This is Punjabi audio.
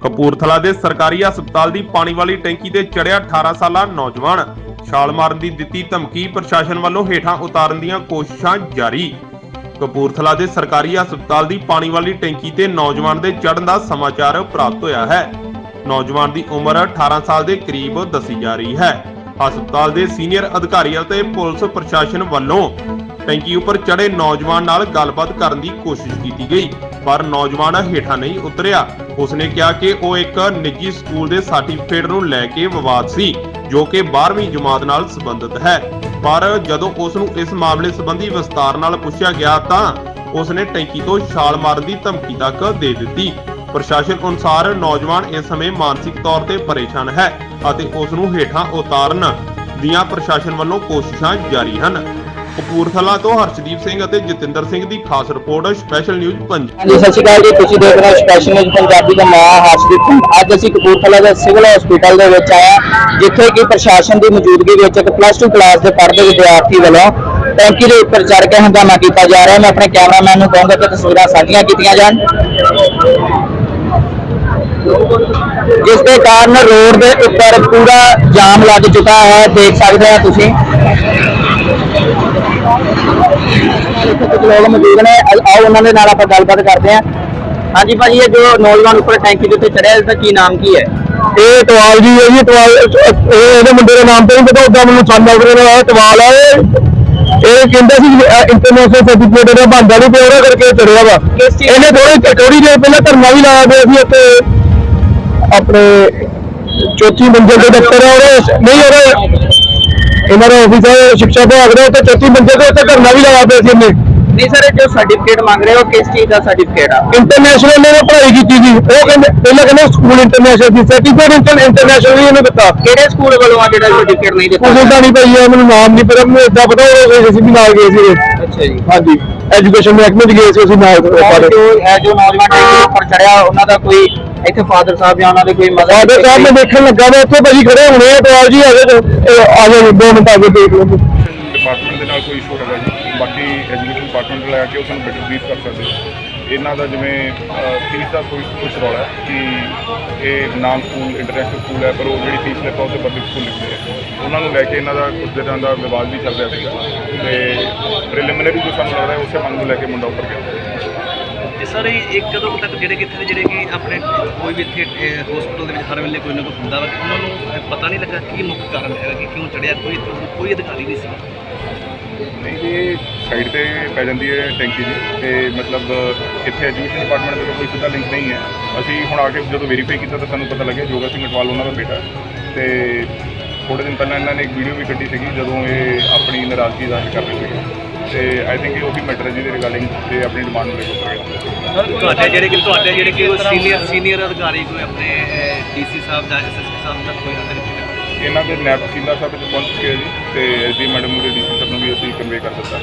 ਕਪੂਰਥਲਾ ਦੇ ਸਰਕਾਰੀ ਹਸਪਤਾਲ ਦੀ ਪਾਣੀ ਵਾਲੀ ਟੈਂਕੀ ਤੇ ਚੜਿਆ 18 ਸਾਲਾ ਨੌਜਵਾਨ। ਛਾਲ ਮਾਰਨ ਦੀ ਦਿੱਤੀ ਧਮਕੀ, ਪ੍ਰਸ਼ਾਸਨ ਵੱਲੋਂ ਹੇਠਾਂ ਉਤਾਰਨ ਦੀਆਂ ਕੋਸ਼ਿਸ਼ਾਂ ਜਾਰੀ। ਕਪੂਰਥਲਾ ਦੇ ਸਰਕਾਰੀ ਹਸਪਤਾਲ ਦੀ ਪਾਣੀ ਵਾਲੀ ਟੈਂਕੀ ਤੇ ਨੌਜਵਾਨ ਦੇ ਚੜ੍ਹਨ ਦਾ ਸਮਾਚਾਰ ਪ੍ਰਾਪਤ ਹੋਇਆ ਹੈ। ਨੌਜਵਾਨ ਦੀ ਉਮਰ 18 ਸਾਲ ਦੇ ਕਰੀਬ ਦੱਸੀ ਜਾ ਰਹੀ ਹੈ। ਹਸਪਤਾਲ ਦੇ ਸੀਨੀਅਰ ਅਧਿਕਾਰੀ ਅਤੇ ਪੁਲਿਸ ਪ੍ਰਸ਼ਾਸਨ ਵੱਲੋਂ ਟੈਂਕੀ ਉੱਪਰ ਚੜੇ ਨੌਜਵਾਨ ਨਾਲ ਗੱਲਬਾਤ ਕਰਨ ਦੀ ਕੋਸ਼ਿਸ਼ ਕੀਤੀ ਗਈ, ਪਰ ਨੌਜਵਾਨ ਹੇਠਾਂ ਨਹੀਂ ਉਤਰਿਆ। ਉਸਨੇ ਕਿਹਾ ਕਿ ਉਹ ਇੱਕ ਨਿੱਜੀ ਸਕੂਲ ਦੇ ਸਰਟੀਫਿਕੇਟ ਨੂੰ ਲੈ ਕੇ ਵਿਵਾਦ ਸੀ, ਜੋ ਕਿ 12ਵੀਂ ਜਮਾਤ ਨਾਲ ਸੰਬੰਧਿਤ ਹੈ। ਪਰ ਜਦੋਂ ਉਸ ਨੂੰ ਇਸ ਮਾਮਲੇ ਸੰਬੰਧੀ ਵਿਸਤਾਰ ਨਾਲ ਪੁੱਛਿਆ ਗਿਆ ਤਾਂ ਉਸਨੇ ਟੈਂਕੀ ਤੋਂ ਛਾਲ ਮਾਰਨ ਦੀ ਧਮਕੀ ਤੱਕ ਦੇ ਦਿੱਤੀ। ਪ੍ਰਸ਼ਾਸਨ ਅਨੁਸਾਰ ਨੌਜਵਾਨ ਇਸ ਸਮੇਂ ਮਾਨਸਿਕ ਤੌਰ ਤੇ ਪਰੇਸ਼ਾਨ ਹੈ ਅਤੇ ਉਸ ਨੂੰ ਹੇਠਾਂ ਉਤਾਰਨ ਦੀਆਂ ਪ੍ਰਸ਼ਾਸਨ ਵੱਲੋਂ ਕੋਸ਼ਿਸ਼ਾਂ ਜਾਰੀ ਹਨ। ਕਪੂਰਥਲਾ ਤੋਂ ਹਰਸ਼ਦੀਪ ਸਿੰਘ ਅਤੇ ਜਤਿੰਦਰ ਸਿੰਘ ਦੀ ਖਾਸ ਰਿਪੋਰਟ, ਸਪੈਸ਼ਲ ਨਿਊਜ਼ ਪੰਜ। ਹਾਂਜੀ, ਸਤਿ ਸ਼੍ਰੀ ਅਕਾਲ ਜੀ, ਤੁਸੀਂ ਦੇਖ ਰਹੇ ਹੋ ਸਪੈਸ਼ਲ ਨਿਊਜ਼ ਪੰਜਾਬੀ ਦਾ ਮੈਂ ਹਰਸ਼ਦੀਪ ਸਿੰਘ। ਅੱਜ ਅਸੀਂ ਕਪੂਰਥਲਾ ਦੇ ਸਿਵਲ ਹਸਪੀਟਲ ਦੇ ਵਿੱਚ ਆਇਆ ਜਿੱਥੇ ਕਿ ਪ੍ਰਸ਼ਾਸਨ ਦੀ ਮੌਜੂਦਗੀ ਵਿੱਚ ਇੱਕ ਪਲੱਸ 2 ਕਲਾਸ ਦੇ ਪੜ੍ਹਦੇ ਵਿਦਿਆਰਥੀ ਵੱਲੋਂ ਟੈਂਕੀ ਦੇ ਉੱਪਰ ਚੜ੍ਹ ਕੇ ਹੰਗਾਮਾ ਕੀਤਾ ਜਾ ਰਿਹਾ ਮੈਂ ਆਪਣੇ ਕੈਮਰਾਮੈਨ ਨੂੰ ਕਹਾਂਗਾ ਕਿ ਤਸਵੀਰਾਂ ਸਾਂਝੀਆਂ ਕੀਤੀਆਂ ਜਾਣ। ਜਿਸ ਦੇ ਕਾਰਨ ਰੋਡ ਦੇ ਉੱਪਰ ਪੂਰਾ ਜਾਮ ਲੱਗ ਚੁੱਕਾ ਹੈ, ਦੇਖ ਸਕਦੇ ਹੋ ਤੁਸੀਂ। ਲੋਕ ਮੌਜੂਦ ਨੇ ਆਓ ਉਹਨਾਂ ਦੇ ਨਾਲ ਆਪਾਂ ਗੱਲਬਾਤ ਕਰਦੇ ਹਾਂ ਹਾਂਜੀ ਭਾਜੀ ਇਹ ਜੋ ਨੌਜਵਾਨ ਉੱਪਰ ਟੈਂਕੀ ਦੇ ਉੱਤੇ ਚੜਿਆ ਇਸ ਕੀ ਨਾਮ ਕੀ ਹੈ ਇਹ ਟਵਾਲ ਜੀ ਹੈ ਜੀ ਟਵਾਲ ਇਹ ਇਹਦੇ ਮੁੰਡੇ ਦਾ ਨਾਮ ਤਾਂ ਨਹੀਂ ਪਤਾ ਉਦਾਂ ਮੈਨੂੰ ਸੰਨ ਲੱਗ ਰਿਹਾ ਹੈ ਟਵਾਲ ਹੈ ਇਹ ਕਹਿੰਦਾ ਸੀ ਇੰਟਰਨੈਸ਼ਨਲ ਸਰਟੀਫਿਕੇਟ ਦਾ ਬੰਦਾ ਨਹੀਂ ਪਿਆ ਉਹਦਾ ਕਰਕੇ ਚੜਿਆ ਵਾ ਇਹਨੇ ਥੋੜੀ ਥੋੜੀ ਦੇਰ ਪਹਿਲਾਂ ਧਰਨਾ ਵੀ ਲਾਇਆ ਗਿਆ ਸੀ ਉੱਥੇ ਆਪਣੇ ਚੌਥੀ ਮੰਜ਼ਿਲ ਦੇ ਦਫ਼ਤਰ ਹੈ ਉਹ ਨਹੀਂ, ਉਹਦੇ ਇਹਨਾਂ ਦਾ ਆਫਿਸ ਹੈ ਸਿੱਖਿਆ ਵਿਭਾਗ ਦਾ ਉੱਤੇ ਚੌਥੀ ਮੰਜ਼ਿਲ ਦੇ ਉੱਤੇ ਧਰਨਾ ਵੀ ਲਾਇਆ ਪਿਆ ਸੀ ਇਹਨੇ। ਨਹੀਂ ਸਰ ਜੋ ਸਰਟੀਫਿਕੇਟ ਮੰਗ ਰਹੇ ਹੋ ਕਿਸ ਚੀਜ਼ ਦਾ ਸਰਟੀਫਿਕੇਟ ਆ? ਇੰਟਰਨੈਸ਼ਨਲ ਨੇ ਪੜ੍ਹਾਈ ਕੀਤੀ ਸੀ। ਉਹ ਕਹਿੰਦੇ ਪਹਿਲਾਂ ਕਹਿੰਦੇ ਸਕੂਲ ਇੰਟਰਨੈਸ਼ਨਲ ਦੀ ਸਰਟੀਫਿਕੇਟ ਇੰਟਰਨੈਸ਼ਨਲ ਵੀ ਇਹਨੂੰ ਦਿੱਤਾ। ਕਿਹੜੇ ਸਕੂਲ ਵੱਲੋਂ ਆ ਜਿਹੜਾ ਸਰਟੀਫਿਕੇਟ ਨਹੀਂ ਦਿੱਤਾ? ਕੁਝ ਤਾਂ ਨਹੀਂ ਭਾਈ ਇਹ ਮੈਨੂੰ ਨਾਮ ਨਹੀਂ ਪਤਾ ਮੈਨੂੰ ਇਦਾਂ ਪਤਾ ਉਹ ਅਸੀਂ ਵੀ ਨਾਲ ਗਏ ਸੀ ਅੱਛਾ ਜੀ। ਹਾਂਜੀ ਐਜੂਕੇਸ਼ਨ ਮਹਿਕਮੇ ਚ ਗਏ ਸੀ ਅਸੀਂ ਨਾਲ ਸਾਡੇ ਜੋ ਇਹ ਜੋ ਨੌਜਵਾਨ ਦੇ ਉੱਪਰ ਚੜਿਆ ਉਹਨਾਂ ਦਾ ਕੋਈ ਇੱਥੇ ਫਾਦਰ ਸਾਹਿਬ ਜਾਂ ਉਹਨਾਂ ਦੇ ਕੋਈ ਮਦਰ ਫਾਦਰ ਸਾਹਿਬ ਮੈਂ ਦੇਖਣ ਲੱਗਾ ਮੈਂ ਉੱਥੇ ਭਾਜੀ ਖੜੇ ਹੋਣੇ ਆ ਟਵਾਲ ਜੀ ਆ ਜਾਓ ਇਹ ਆ ਜਾਓ ਦੋ ਮਿੰਟ ਆ ਕੇ ਦੇਖ ਲਓ ਡਿਪਾਰਟਮੈਂਟ ਦੇ ਨਾਲ ਕੋਈ ਇਸ਼ੂ ਹੈਗਾ ਜੀ। ਬਾਕੀ ਐਜੂਕੇਸ਼ਨ ਡਿਪਾਰਟਮੈਂਟ ਲੈ ਕੇ ਉਹ ਸਾਨੂੰ ਬੈਟਰ ਬਰੀਫ ਕਰ ਸਕਦੇ ਇਹਨਾਂ ਦਾ ਜਿਵੇਂ ਫੀਸ ਦਾ ਕੋਈ ਕੁਝ ਰੌਲਾ ਹੈ ਕਿ ਇਹ ਨਾਮ ਸਕੂਲ ਇੰਟਰਨੈਸ਼ਨਲ ਸਕੂਲ ਹੈ ਪਰ ਉਹ ਜਿਹੜੀ ਫੀਸ ਲੈਂਦਾ ਉਹ ਤੇ ਪਬਲਿਕ ਸਕੂਲ ਲਿਖਦੇ ਆ। ਉਹਨਾਂ ਨੂੰ ਲੈ ਕੇ ਇਹਨਾਂ ਦਾ ਕੁਝ ਦਿਨਾਂ ਦਾ ਵਿਵਾਦ ਵੀ ਚੱਲ ਰਿਹਾ ਸੀਗਾ। ਤੇ ਪ੍ਰੀਲਿਮਿਨਰੀ ਜੋ ਸਾਨੂੰ ਲੱਗਦਾ ਹੈ ਉਸੇ ਮੰਗ ਨੂੰ ਲੈ ਕੇ ਮੁੰਡਾ ਉੱਪਰ ਗਿਆ। ਤੇ ਸਰ ਇਹ ਇੱਕ ਕਦੋਂ ਕੁ ਤੱਕ ਜਿਹੜੇ ਕਿੱਥੇ ਦੇ ਜਿਹੜੇ ਕਿ ਆਪਣੇ ਕੋਈ ਵੀ ਇੱਥੇ ਹਸਪੀਟਲ ਦੇ ਵਿੱਚ ਹਰ ਵੇਲੇ ਕੋਈ ਨਾ ਕੋਈ ਹੁੰਦਾ ਵਾ ਉਹਨਾਂ ਨੂੰ ਇਹ ਪਤਾ ਨਹੀਂ ਲੱਗਾ ਕੀ ਮੁੱਖ ਕਾਰਨ ਹੈਗਾ, ਕਿ ਕਿਉਂ ਚੜਿਆ, ਕੋਈ ਕੋਈ ਅਧਿਕਾਰੀ ਨਹੀਂ ਸੀ। ਨਹੀਂ ਇਹ ਸਾਈਡ ਤੇ ਪੈ ਜਾਂਦੀ ਹੈ ਟੈਂਕੀ ਜੀ ਤੇ ਮਤਲਬ ਇੱਥੇ ਐਜੂਕੇਸ਼ਨ ਡਿਪਾਰਟਮੈਂਟ ਦੇ ਦਾ ਕੋਈ ਸਿੱਧਾ ਲਿੰਕ ਨਹੀਂ ਹੈ। ਅਸੀਂ ਹੁਣ ਆ ਕੇ ਜਦੋਂ ਵੈਰੀਫਾਈ ਕੀਤਾ ਤਾਂ ਸਾਨੂੰ ਪਤਾ ਲੱਗਿਆ ਜੋਗਾ ਸਿੰਘ ਅਟਵਾਲ ਉਹਨਾਂ ਦਾ ਬੇਟਾ ਹੈ। ਤੇ ਥੋੜੇ ਦਿਨ ਪਹਿਲਾਂ ਇਹਨਾਂ ਨੇ ਇੱਕ ਵੀਡੀਓ ਵੀ ਕੱਢੀ ਸੀਗੀ ਜਦੋਂ ਇਹ ਆਪਣੀ ਨਾਰਾਜ਼ਗੀ ਜ਼ਾਹਿਰ ਕਰ ਰਹੇ ਸੀਗੇ। ਤੇ ਆਈ ਥਿੰਕ ਇਹ ਉਹੀ ਮੈਟਰ ਹੈ ਜਿਹਦੇ ਰਿਗਾਰਡਿੰਗ ਤੇ ਆਪਣੀ ਡਿਮਾਂਡ ਨੂੰ ਲੈ ਕੇ ਤੁਹਾਡੇ ਜਿਹੜੇ ਕਿ ਤੁਹਾਡੇ ਜਿਹੜੇ ਕਿ ਸੀਨੀਅਰ ਸੀਨੀਅਰ ਅਧਿਕਾਰੀ ਕੋਈ ਆਪਣੇ ਡੀਸੀ ਸਾਹਿਬ ਜਾਂ ਐਸਐਸਪੀ ਸਾਹਿਬ ਦਾ ਕੋਈ ਨਹੀਂ ਇਹਨਾਂ ਦੇ ਨੈਬ ਤਹਿਸੀਲਦਾਰ ਸਾਹਿਬ ਇੱਥੇ ਪਹੁੰਚ ਹੈ ਜੀ ਤੇ ਐਸਡੀ ਮੈਡਮ ਨੂੰ ਡੀਸੀ ਸਾਹਿਬ ਨੂੰ ਵੀ ਅਸੀਂ ਕਨਵੇ ਕਰ ਦਿੱਤਾ।